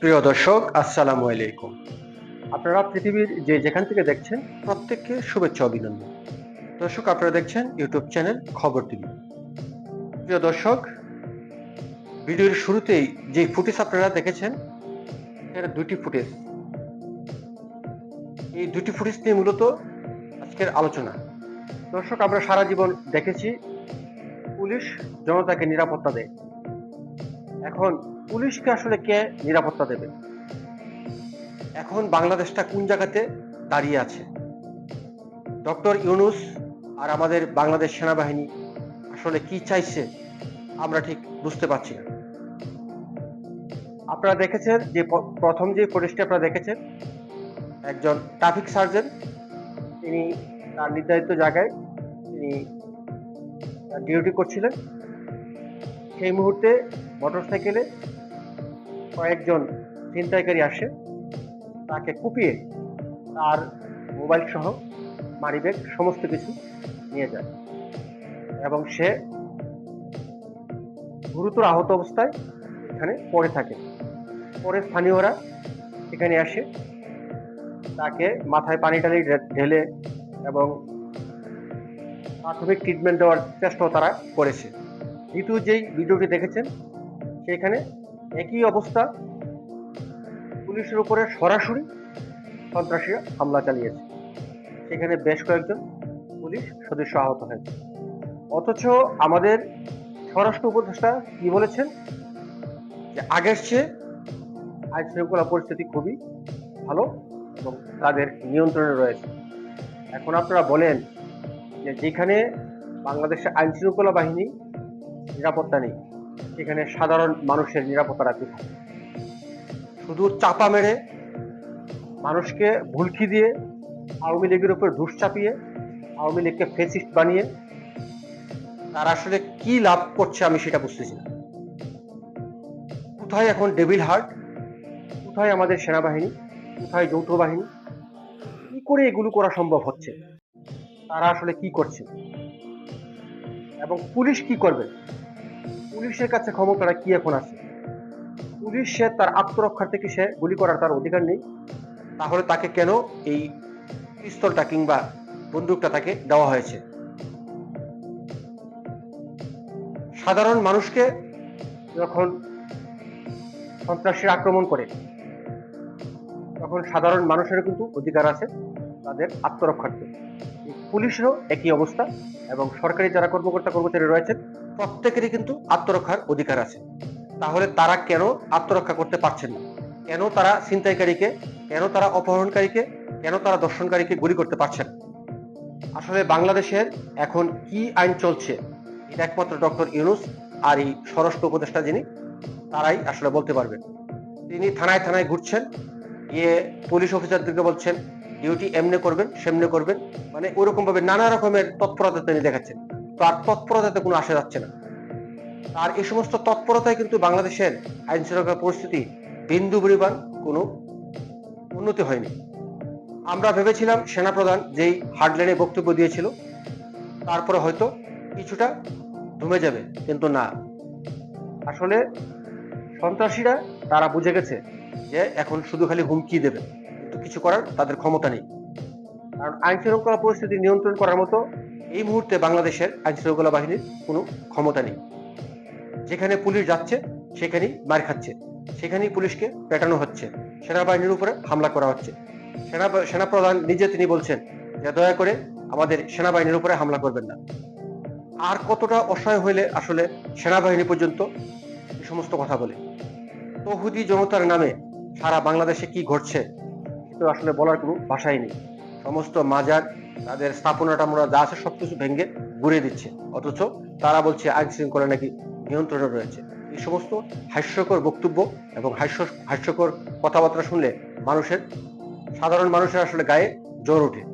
প্রিয় দর্শক, আসসালামু আলাইকুম। আপনারা পৃথিবীর যে যেখান থেকে দেখছেন, প্রত্যেককে শুভেচ্ছা অভিনন্দন। দর্শক, আপনারা দেখছেন ইউটিউব চ্যানেল খবর টিভি। প্রিয় দর্শক ভিডিওর শুরুতেই যে ফুটেজ আপনারা দেখেছেন, এর দুটি ফুটেজ এই দুটি ফুটেজ নিয়ে মূলত আজকের আলোচনা। দর্শক, আমরা সারা জীবন দেখেছি পুলিশ জনতাকে নিরাপত্তা দেয়। এখন পুলিশকে আসলে কে নিরাপত্তা দেবে? এখন বাংলাদেশটা কোন জায়গাতে দাঁড়িয়ে আছে? ডক্টর ইউনুস আর আমাদের বাংলাদেশ সেনাবাহিনী আসলে কি চাইছে, আমরা ঠিক বুঝতে পারছি না। আপনারা দেখেছেন যে প্রথম যে ফুটেজটি আপনারা দেখেছেন, একজন ট্রাফিক সার্জন তিনি তার নির্ধারিত জায়গায় তিনি ডিউটি করছিলেন। সেই মুহূর্তে মোটরসাইকেলে কয়েকজন ছিনতাইকারী আসে, তাকে কুপিয়ে তার মোবাইল সহ মানিব্যাগ সমস্ত কিছু নিয়ে যায় এবং সে গুরুতর আহত অবস্থায় এখানে পড়ে থাকে। পরে স্থানীয়রা এখানে আসে। তাকে মাথায় পানি টানি ঢেলে এবং প্রাথমিক ট্রিটমেন্ট দেওয়ার চেষ্টাও তারা করেছে। দ্বিতীয় যেই ভিডিওটি দেখেছেন, সেখানে একই অবস্থা, পুলিশের উপরে সরাসরি সন্ত্রাসীরা হামলা চালিয়েছে। সেখানে বেশ কয়েকজন পুলিশ সদস্য আহত হয়েছে। অথচ আমাদের স্বরাষ্ট্র উপদেষ্টা কি বলেছেন? যে আগের চেয়ে আইন শৃঙ্খলা পরিস্থিতি খুবই ভালো এবং তাদের নিয়ন্ত্রণে রয়েছে। এখন আপনারা বলেন যে যেখানে বাংলাদেশের আইন শৃঙ্খলা বাহিনী নিরাপত্তা নেই, সেখানে সাধারণ মানুষের নিরাপত্তা রাখতে থাকে শুধু চাপা মেরে মানুষকে ভুলকি দিয়ে আওয়ামী লীগের উপর ঘুষ চাপিয়ে আওয়ামী লীগকে ফেসিস্ট বানিয়ে তারা আসলে কি লাভ করছে আমি সেটা বুঝতেছি না। কোথায় এখন ডেভিল হার্ট? কোথায় আমাদের সেনাবাহিনী? কোথায় যৌথ বাহিনী কি করে এগুলো করা সম্ভব হচ্ছে? তারা আসলে কি করছে? এবং পুলিশ কি করবে? পুলিশের কাছে ক্ষমতাটা কি এখন আছে? পুলিশ সে তার আত্মরক্ষার থেকে সে গুলি করার তার অধিকার নেই। তাহলে তাকে কেন এই পিস্তলটা কিংবা বন্দুকটা তাকে দেওয়া হয়েছে? সাধারণ মানুষকে যখন সন্ত্রাসীরা আক্রমণ করে তখন সাধারণ মানুষেরও কিন্তু অধিকার আছে তাদের আত্মরক্ষার্থে। পুলিশেরও একই অবস্থা এবং সরকারি যারা কর্মকর্তা কর্মচারী রয়েছেন, প্রত্যেকেরই কিন্তু আত্মরক্ষার অধিকার আছে। তাহলে তারা কেন আত্মরক্ষা করতে পারছেন না? কেন তারা ছিনতাইকারীকে, কেন তারা অপহরণকারীকে, কেন তারা দর্শনকারীকে গুলি করতে পারছেন আসলে বাংলাদেশের এখন কি আইন চলছে এটা একমাত্র ডক্টর ইউনুস আর এই স্বরাষ্ট্র উপদেষ্টা যিনি, তারাই আসলে বলতে পারবেন। তিনি থানায় থানায় ঘুরছেন গিয়ে পুলিশ অফিসারদেরকে বলছেন, ডিউটি এমনি করবেন, সেমনে করবেন। মানে ওরকম ভাবে নানা রকমের তৎপরতা তিনি দেখাচ্ছেন। তার তৎপরতাতে কোনো আসা যাচ্ছে না। আর এই সমস্ত তৎপরতায় কিন্তু বাংলাদেশের আইন শৃঙ্খলা পরিস্থিতি বিন্দু পরিমাণ কোনো উন্নতি হয়নি। আমরা ভেবেছিলাম সেনাপ্রধান যেই হার্ডলাইনে বক্তব্য দিয়েছিল, তারপরে হয়তো কিছুটা দমে যাবে, কিন্তু না। আসলে সন্ত্রাসীরা তারা বুঝে গেছে যে এখন শুধু খালি হুমকি দেবে। কিন্তু কিছু করার তাদের ক্ষমতা নেই। কারণ আইন শৃঙ্খলা পরিস্থিতি নিয়ন্ত্রণ করার মতো এই মুহূর্তে বাংলাদেশের আইন শৃঙ্খলা বাহিনীর কোনো ক্ষমতা নেই। যেখানে পুলিশ যাচ্ছে সেখানেই মার খাচ্ছে। সেখানেই পুলিশকে পেটানো হচ্ছে। সেনাবাহিনীর উপরে হামলা করা হচ্ছে। সেনা সেনাপ্রধান নিজে তিনি বলছেন যে দয়া করে আমাদের সেনাবাহিনীর উপরে হামলা করবেন না। আর কতটা অসহায় হইলে আসলে সেনাবাহিনী পর্যন্ত এই সমস্ত কথা বলে। তহুদি জনতার নামে সারা বাংলাদেশে কি ঘটছে কিন্তু আসলে বলার কোনো ভাষাই নেই। সমস্ত মাজার, তাদের স্থাপনাটা আমরা যা আছে সবকিছু ভেঙে ঘুরিয়ে দিচ্ছে। অথচ তারা বলছে আইন শৃঙ্খলা নাকি নিয়ন্ত্রণে রয়েছে। এই সমস্ত হাস্যকর বক্তব্য এবং হাস্য, হাস্যকর কথাবার্তা শুনলে মানুষের, সাধারণ মানুষের আসলে গায়ে জ্বর ওঠে।